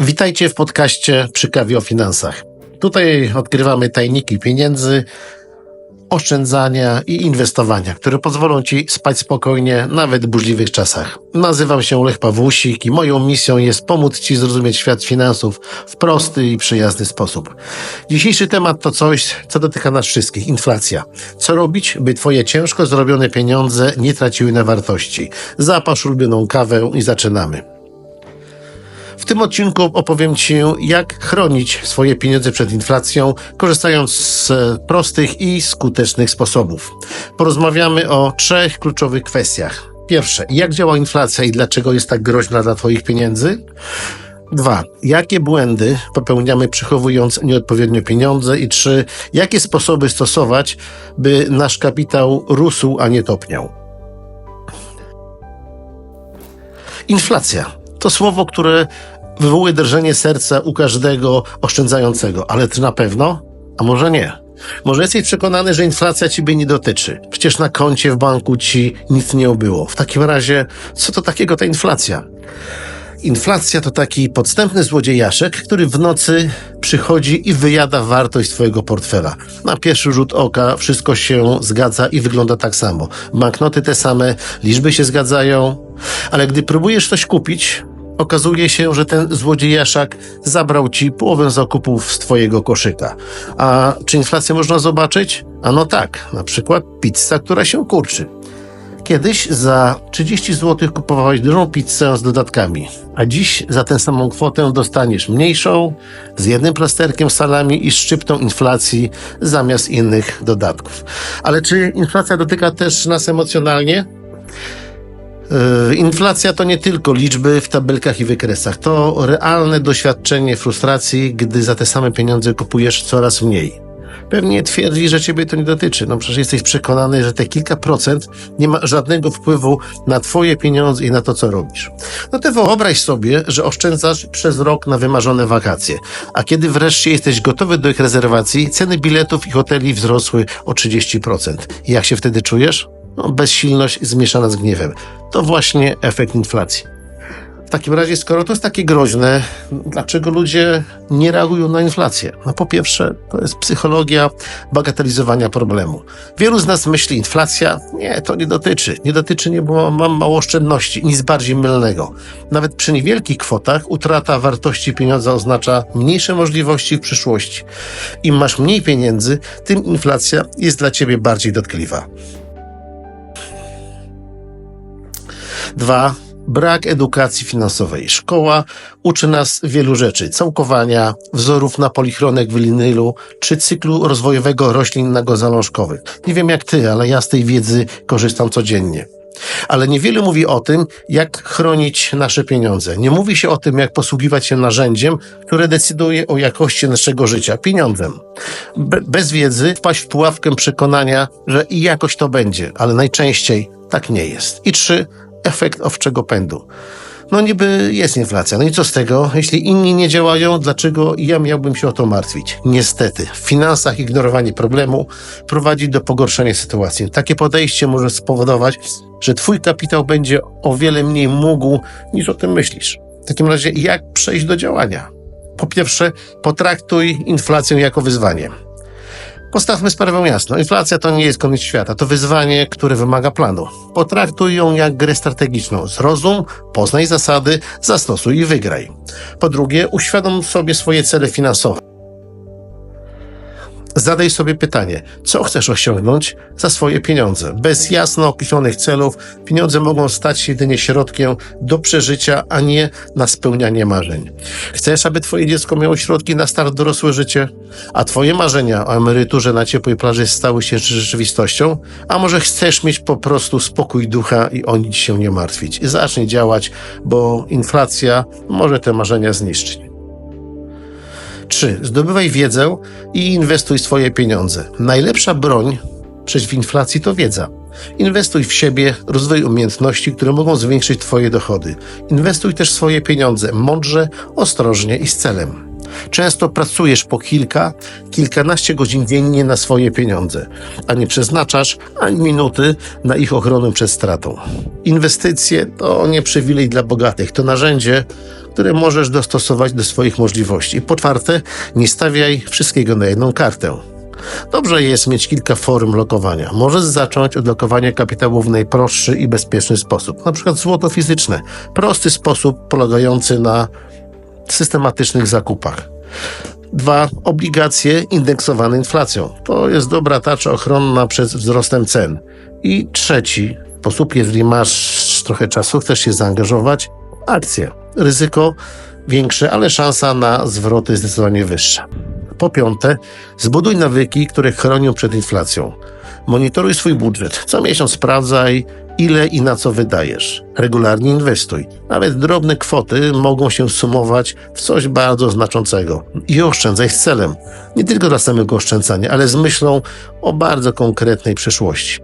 Witajcie w podcaście przy kawie o finansach. Tutaj odkrywamy tajniki pieniędzy, oszczędzania i inwestowania, które pozwolą Ci spać spokojnie nawet w burzliwych czasach. Nazywam się Lech Pawłusik i moją misją jest pomóc Ci zrozumieć świat finansów w prosty i przyjazny sposób. Dzisiejszy temat to coś, co dotyka nas wszystkich. Inflacja. Co robić, by Twoje ciężko zrobione pieniądze nie traciły na wartości? Zapasz ulubioną kawę i zaczynamy. W tym odcinku opowiem Ci, jak chronić swoje pieniądze przed inflacją, korzystając z e, prostych i skutecznych sposobów. Porozmawiamy o trzech kluczowych kwestiach. Pierwsze, jak działa inflacja i dlaczego jest tak groźna dla Twoich pieniędzy? Dwa, jakie błędy popełniamy przechowując nieodpowiednio pieniądze? I trzy, jakie sposoby stosować, by nasz kapitał rósł, a nie topniał? Inflacja to słowo, które wywołuje drżenie serca u każdego oszczędzającego. Ale czy na pewno? A może nie? Może jesteś przekonany, że inflacja ciebie nie dotyczy. Przecież na koncie w banku ci nic nie obyło. W takim razie, co to takiego ta inflacja? Inflacja to taki podstępny złodziejaszek, który w nocy przychodzi i wyjada wartość twojego portfela. Na pierwszy rzut oka wszystko się zgadza i wygląda tak samo. Banknoty te same, liczby się zgadzają, ale gdy próbujesz coś kupić, okazuje się, że ten złodziejaszak zabrał ci połowę zakupów z twojego koszyka. A czy inflację można zobaczyć? A no tak, na przykład pizza, która się kurczy. Kiedyś za 30 zł kupowałeś dużą pizzę z dodatkami, a dziś za tę samą kwotę dostaniesz mniejszą, z jednym plasterkiem salami i szczyptą inflacji zamiast innych dodatków. Ale czy inflacja dotyka też nas emocjonalnie? Yy, inflacja to nie tylko liczby w tabelkach i wykresach, to realne doświadczenie frustracji, gdy za te same pieniądze kupujesz coraz mniej. Pewnie twierdzi, że ciebie to nie dotyczy. No przecież jesteś przekonany, że te kilka procent nie ma żadnego wpływu na twoje pieniądze i na to, co robisz. No to wyobraź sobie, że oszczędzasz przez rok na wymarzone wakacje, a kiedy wreszcie jesteś gotowy do ich rezerwacji, ceny biletów i hoteli wzrosły o 30%. I jak się wtedy czujesz? No, bezsilność zmieszana z gniewem. To właśnie efekt inflacji. W takim razie, skoro to jest takie groźne, dlaczego ludzie nie reagują na inflację? No po pierwsze, to jest psychologia bagatelizowania problemu. Wielu z nas myśli, inflacja? Nie, to nie dotyczy. Nie dotyczy nie, bo mam mało oszczędności. Nic bardziej mylnego. Nawet przy niewielkich kwotach utrata wartości pieniądza oznacza mniejsze możliwości w przyszłości. Im masz mniej pieniędzy, tym inflacja jest dla ciebie bardziej dotkliwa. Dwa, brak edukacji finansowej. Szkoła uczy nas wielu rzeczy. Całkowania, wzorów na polichronek winylu, czy cyklu rozwojowego roślin nagozalążkowych. Nie wiem jak ty, ale ja z tej wiedzy korzystam codziennie. Ale niewiele mówi o tym, jak chronić nasze pieniądze. Nie mówi się o tym, jak posługiwać się narzędziem, które decyduje o jakości naszego życia pieniądzem. Be bez wiedzy wpaść w pułapkę przekonania, że i jakoś to będzie, ale najczęściej tak nie jest. I trzy, efekt owczego pędu. No niby jest inflacja. No i co z tego? Jeśli inni nie działają, dlaczego ja miałbym się o to martwić? Niestety, w finansach ignorowanie problemu prowadzi do pogorszenia sytuacji. Takie podejście może spowodować, że twój kapitał będzie o wiele mniej mógł niż o tym myślisz. W takim razie jak przejść do działania? Po pierwsze, potraktuj inflację jako wyzwanie. Postawmy sprawę jasno. Inflacja to nie jest koniec świata. To wyzwanie, które wymaga planu. Potraktuj ją jak grę strategiczną. Zrozum, poznaj zasady, zastosuj i wygraj. Po drugie, uświadom sobie swoje cele finansowe. Zadaj sobie pytanie, co chcesz osiągnąć za swoje pieniądze. Bez jasno określonych celów pieniądze mogą stać się jedynie środkiem do przeżycia, a nie na spełnianie marzeń. Chcesz, aby twoje dziecko miało środki na start dorosłe życie, a twoje marzenia o emeryturze na ciepłej plaży stały się rzeczywistością? A może chcesz mieć po prostu spokój ducha i o nic się nie martwić? I zacznij działać, bo inflacja może te marzenia zniszczyć. 3. Zdobywaj wiedzę i inwestuj swoje pieniądze. Najlepsza broń przeciw inflacji to wiedza. Inwestuj w siebie, rozwój umiejętności, które mogą zwiększyć Twoje dochody. Inwestuj też swoje pieniądze mądrze, ostrożnie i z celem. Często pracujesz po kilka, kilkanaście godzin dziennie na swoje pieniądze, a nie przeznaczasz ani minuty na ich ochronę przed stratą. Inwestycje to nie przywilej dla bogatych, to narzędzie, które możesz dostosować do swoich możliwości. I po czwarte, nie stawiaj wszystkiego na jedną kartę. Dobrze jest mieć kilka form lokowania. Możesz zacząć od lokowania kapitału w najprostszy i bezpieczny sposób, na przykład złoto fizyczne. Prosty sposób polegający na systematycznych zakupach. Dwa, obligacje indeksowane inflacją. To jest dobra tarcza ochronna przed wzrostem cen. I trzeci sposób, jeżeli masz trochę czasu, chcesz się zaangażować, akcje. Ryzyko większe, ale szansa na zwroty zdecydowanie wyższa. Po piąte, zbuduj nawyki, które chronią przed inflacją. Monitoruj swój budżet. Co miesiąc sprawdzaj, ile i na co wydajesz. Regularnie inwestuj. Nawet drobne kwoty mogą się sumować w coś bardzo znaczącego. I oszczędzaj z celem. Nie tylko dla samego oszczędzania, ale z myślą o bardzo konkretnej przyszłości.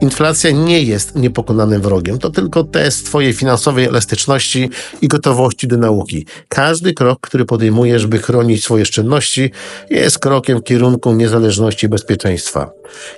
Inflacja nie jest niepokonanym wrogiem. To tylko test Twojej finansowej elastyczności i gotowości do nauki. Każdy krok, który podejmujesz, by chronić swoje oszczędności, jest krokiem w kierunku niezależności i bezpieczeństwa.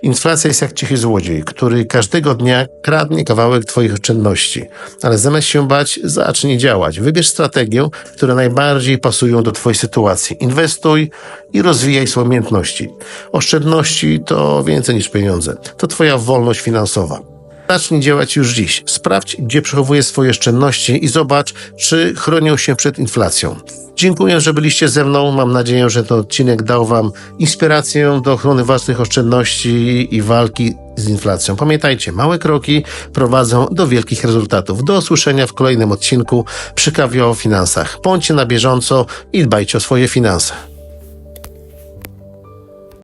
Inflacja jest jak cichy złodziej, który każdego dnia kradnie kawałek Twoich oszczędności. Ale zamiast się bać, zacznij działać. Wybierz strategię, które najbardziej pasują do Twojej sytuacji. Inwestuj i rozwijaj swoje umiejętności. Oszczędności to więcej niż pieniądze. To Twoja wolność finansowa. Zacznij działać już dziś. Sprawdź, gdzie przechowujesz swoje oszczędności i zobacz, czy chronią się przed inflacją. Dziękuję, że byliście ze mną. Mam nadzieję, że ten odcinek dał Wam inspirację do ochrony własnych oszczędności i walki z inflacją. Pamiętajcie, małe kroki prowadzą do wielkich rezultatów. Do usłyszenia w kolejnym odcinku przy kawie o finansach. Bądźcie na bieżąco i dbajcie o swoje finanse.